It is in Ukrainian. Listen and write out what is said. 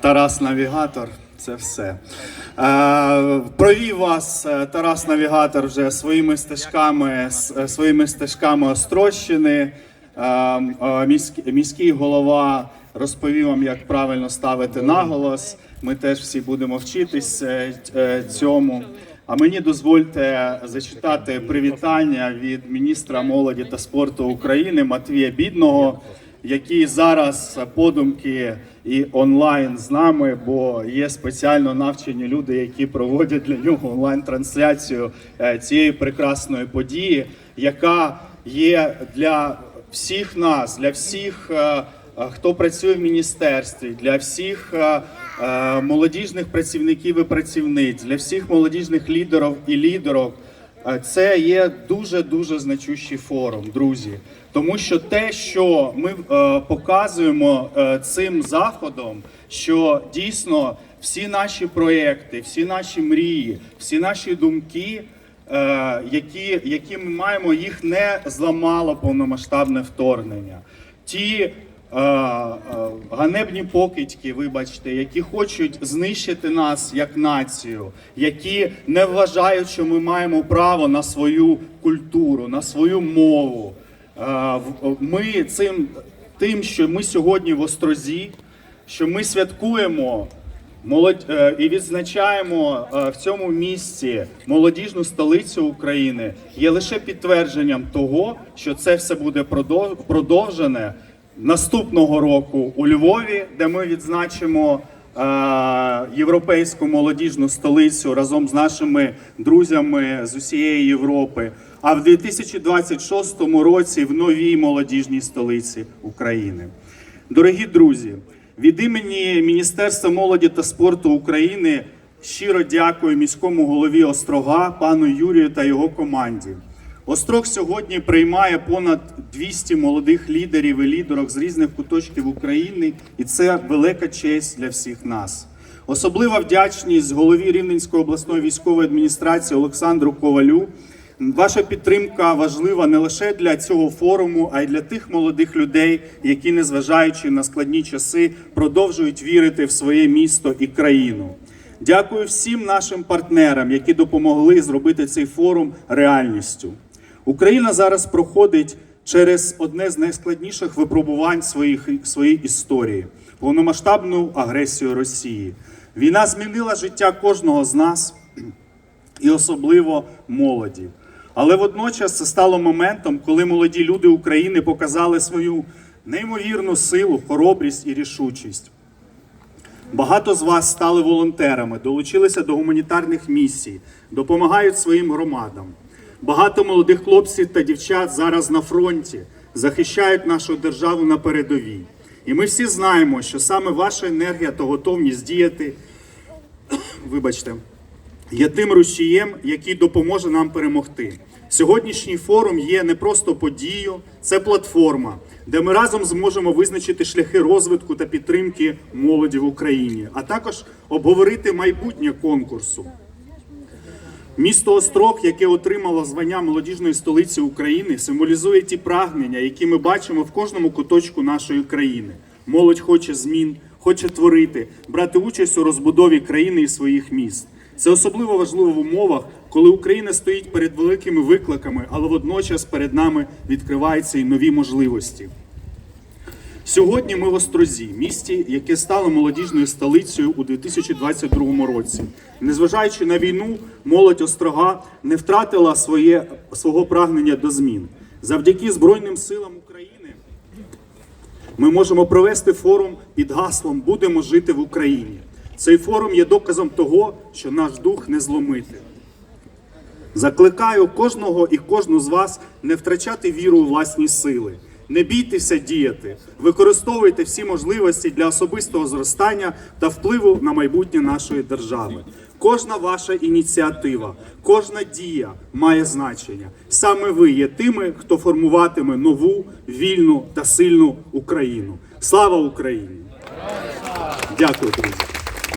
Тарас Навігатор. Це все. Е, провів вас е, Тарас Навігатор вже своїми стежками, е, своїми стежками Острощини. Міський, голова розповів вам, як правильно ставити наголос. Ми теж всі будемо вчитись цьому. А мені дозвольте зачитати привітання від міністра молоді та спорту України Матвія Бідного, який зараз подумки і онлайн з нами, бо є спеціально навчені люди, які проводять для нього онлайн-трансляцію е, цієї прекрасної події, яка є для всіх нас, для всіх. е, е, Хто працює в міністерстві для всіх молодіжних працівників і працівниць, для всіх молодіжних лідерів і лідерок, Це є дуже дуже значущий форум, друзі. Тому що те, що ми е, показуємо е, цим заходом, що дійсно всі наші проекти, всі наші мрії, всі наші думки, е, які, які ми маємо, їх не зламало повномасштабне вторгнення. Ті е, е, ганебні покидьки, вибачте, які хочуть знищити нас як націю, які не вважають, що ми маємо право на свою культуру, на свою мову. Ми цим тим, що ми сьогодні в Острозі, що ми святкуємо молодь е, і відзначаємо е, в цьому місці молодіжну столицю України, є лише підтвердженням того, що це все буде продовжене наступного року у Львові, де ми відзначимо е, європейську молодіжну столицю разом з нашими друзями з усієї Європи. А в 2026 році в новій молодіжній столиці України. Дорогі друзі, від імені Міністерства молоді та спорту України щиро дякую міському голові Острога, пану Юрію та його команді. Острог сьогодні приймає понад 200 молодих лідерів і лідерок з різних куточків України, і це велика честь для всіх нас. Особлива вдячність голові Рівненської обласної військової адміністрації Олександру Ковалю. Ваша підтримка важлива не лише для цього форуму, а й для тих молодих людей, які, незважаючи на складні часи, продовжують вірити в своє місто і країну. Дякую всім нашим партнерам, які допомогли зробити цей форум реальністю. Україна зараз проходить через одне з найскладніших випробувань своїх, своєї історії повномасштабну агресію Росії. Війна змінила життя кожного з нас і особливо молоді. Але водночас це стало моментом, коли молоді люди України показали свою неймовірну силу, хоробрість і рішучість. Багато з вас стали волонтерами, долучилися до гуманітарних місій, допомагають своїм громадам. Багато молодих хлопців та дівчат зараз на фронті захищають нашу державу на передовій. І ми всі знаємо, що саме ваша енергія та готовність діяти, вибачте, є тим рушієм, який допоможе нам перемогти. Сьогоднішній форум є не просто подією, це платформа, де ми разом зможемо визначити шляхи розвитку та підтримки молоді в Україні, а також обговорити майбутнє конкурсу. Місто Острог, яке отримало звання молодіжної столиці України, символізує ті прагнення, які ми бачимо в кожному куточку нашої країни. Молодь хоче змін, хоче творити, брати участь у розбудові країни і своїх міст. Це особливо важливо в умовах, коли Україна стоїть перед великими викликами, але водночас перед нами відкриваються і нові можливості. Сьогодні ми в Острозі, місті, яке стало молодіжною столицею у 2022 році. Незважаючи на війну, молодь Острога не втратила своє, свого прагнення до змін. Завдяки Збройним силам України ми можемо провести форум під гаслом Будемо жити в Україні. Цей форум є доказом того, що наш дух не зломити. Закликаю кожного і кожну з вас не втрачати віру у власні сили. Не бійтеся діяти, використовуйте всі можливості для особистого зростання та впливу на майбутнє нашої держави. Кожна ваша ініціатива, кожна дія має значення. Саме ви є тими, хто формуватиме нову, вільну та сильну Україну. Слава Україні! Дякую, друзі!